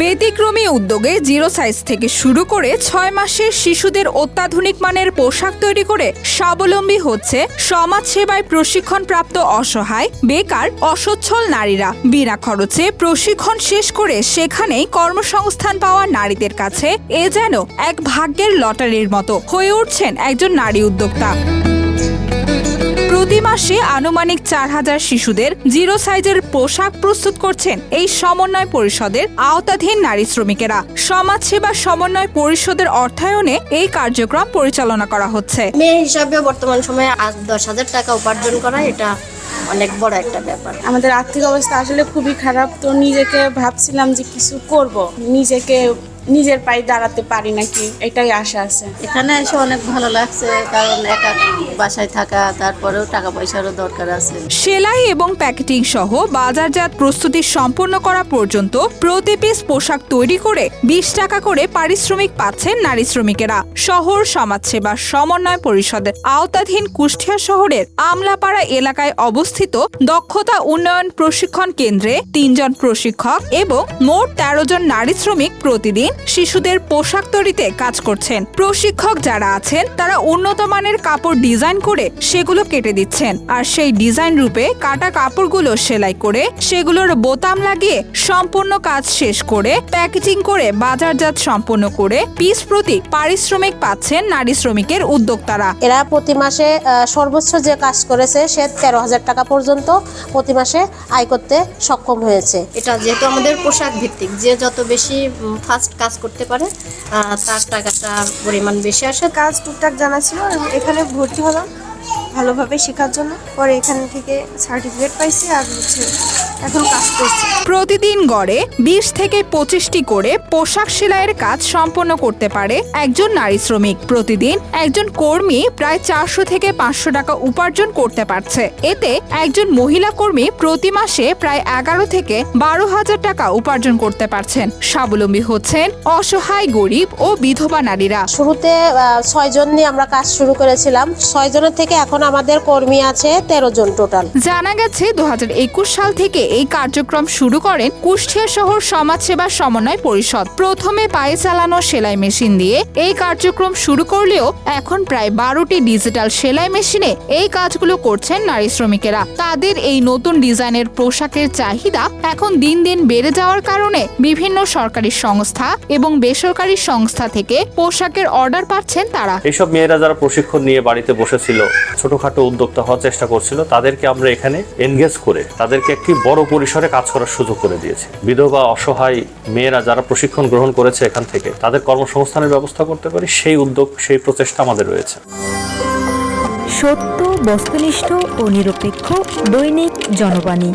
ব্যতিক্রমী উদ্যোগে zero size থেকে শুরু করে ছয় মাসের শিশুদের অত্যাধুনিক মানের পোশাক তৈরি করে স্বাবলম্বী হচ্ছে সমাজ সেবায় প্রশিক্ষণপ্রাপ্ত অসহায়, বেকার, অসচ্ছল নারীরা। বিনা খরচে প্রশিক্ষণ শেষ করে সেখানেই কর্মসংস্থান পাওয়া নারীদের কাছে এ যেন এক ভাগ্যের লটারির মতো। হয়ে উঠছেন একজন নারী উদ্যোক্তা। প্রতি মাসে আনুমানিক চার হাজার শিশুদের জিরো সাইজের পোশাক প্রস্তুত করছেন এই সমন্বয় পরিষদের আওতাধীন নারী শ্রমিকেরা। সমাজ সেবা সমন্বয় পরিষদের অর্থায়নে এই কার্যক্রম পরিচালনা করা হচ্ছে। মেয়ে হিসাবে বর্তমান সময়ে আজ দশ হাজার টাকা উপার্জন করা এটা অনেক বড় একটা ব্যাপার। আমাদের আর্থিক অবস্থা আসলে খুবই খারাপ তো নিজেকে ভাবছিলাম যে কিছু করব। নিজেকে নিজের পায়ে দাঁড়াতে পারি নাকি? এটাই আশা আছে। এখানে এসে অনেক ভালো লাগছে কারণ একা বাসায় থাকা তারপরেও টাকা পয়সারও দরকার আছে। সেলাই এবং প্যাকেটিং সহ বাজারজাত প্রস্তুতি সম্পন্ন করা পর্যন্ত প্রতি পিস পোশাক তৈরি করে বিশ টাকা করে পারিশ্রমিক পাচ্ছেন নারী শ্রমিকেরা। শহর সমাজসেবা সমন্বয় পরিষদের আওতাধীন কুষ্টিয়া শহরের আমলাপাড়া এলাকায় অবস্থিত দক্ষতা উন্নয়ন প্রশিক্ষণ কেন্দ্রে তিনজন প্রশিক্ষক এবং মোট তেরো জন নারী শ্রমিক প্রতিদিন শিশুদের পোশাক তৈরিতে কাজ করছেন। প্রশিক্ষক যারা আছেন তারা উন্নত মানের কাপড় ডিজাইন করে সেগুলো কেটে দিচ্ছেন। আর সেই ডিজাইন রূপে কাটা কাপড়গুলো সেলাই করে সেগুলোর বোতাম লাগিয়ে সম্পূর্ণ কাজ শেষ করে প্যাকেজিং করে বাজারজাত সম্পন্ন করে পিস প্রতি পারিশ্রমিক পাচ্ছেন নারী শ্রমিকের উদ্যোক্তারা। এরা প্রতি মাসে সর্বোচ্চ যে কাজ করেছে সে তেরো হাজার টাকা পর্যন্ত প্রতি মাসে আয় করতে সক্ষম হয়েছে। এটা যেহেতু আমাদের পোশাক ভিত্তিক যে যত বেশি ফাস্ট কাজ করতে পারে। তার টাকাটা পরিমাণ বেশি আসে। কাজ টুকটাক জানা ছিল, এখানে ভর্তি হলাম। ভালোভাবে শেখার জন্য। পরে এখান থেকে সার্টিফিকেট পাইছি আর হচ্ছে এখন কাজ করছি। প্রতিদিন গড়ে বিশ থেকে পঁচিশটি করে পোশাক সেলাইয়ের কাজ সম্পন্ন করতে পারে একজন নারী শ্রমিক। প্রতিদিন একজন কর্মী প্রায় চারশো থেকে পাঁচশো টাকা উপার্জন করতে পারছে। এতে একজন মহিলা কর্মী প্রতি মাসে প্রায় এগারো থেকে বারো হাজার টাকা উপার্জন করতে পারছেন। স্বাবলম্বী হচ্ছেন অসহায় গরিব ও বিধবা নারীরা। শুরুতে ছয় জন নিয়ে আমরা কাজ শুরু করেছিলাম। ছয় জনের থেকে এখন আমাদের কর্মী আছে তেরো জন টোটাল। জানা গেছে দু হাজার একুশ সাল থেকে এই কার্যক্রম শুরু করেন কুষ্টিয়া শহর সমাজসেবা সমন্বয় পরিষদ। প্রথমে পায়ে চালানো সেলাই মেশিন দিয়ে এই কার্যক্রম শুরু করলেও এখন প্রায় বারোটি ডিজিটাল সেলাই মেশিনে এই কাজগুলো করছেন নারী শ্রমিকেরা। তাদের এই নতুন ডিজাইনের পোশাকের চাহিদা এখন দিন দিন বেড়ে যাওয়ার কারণে বিভিন্ন সরকারি সংস্থা এবং বেসরকারি সংস্থা থেকে পোশাকের অর্ডার পাচ্ছেন তারা। এইসব মেয়েরা যারা প্রশিক্ষণ নিয়ে বাড়িতে বসেছিল ছোটখাটো উদ্যোক্তা হওয়ার চেষ্টা করছিল। তাদেরকে আমরা এখানে এনগেজ করে তাদেরকে একটি বড় পরিসরে কাজ করার সুযোগ করে দিয়েছি। বিধবা, অসহায় মেয়েরা যারা প্রশিক্ষণ গ্রহণ করেছে এখান থেকে, তাদের কর্মসংস্থানের ব্যবস্থা করতে পারি, সেই উদ্যোগ, সেই প্রচেষ্টা আমাদের রয়েছে। সত্য, বস্তুনিষ্ঠ ও নিরপেক্ষ দৈনিক জনবাণী।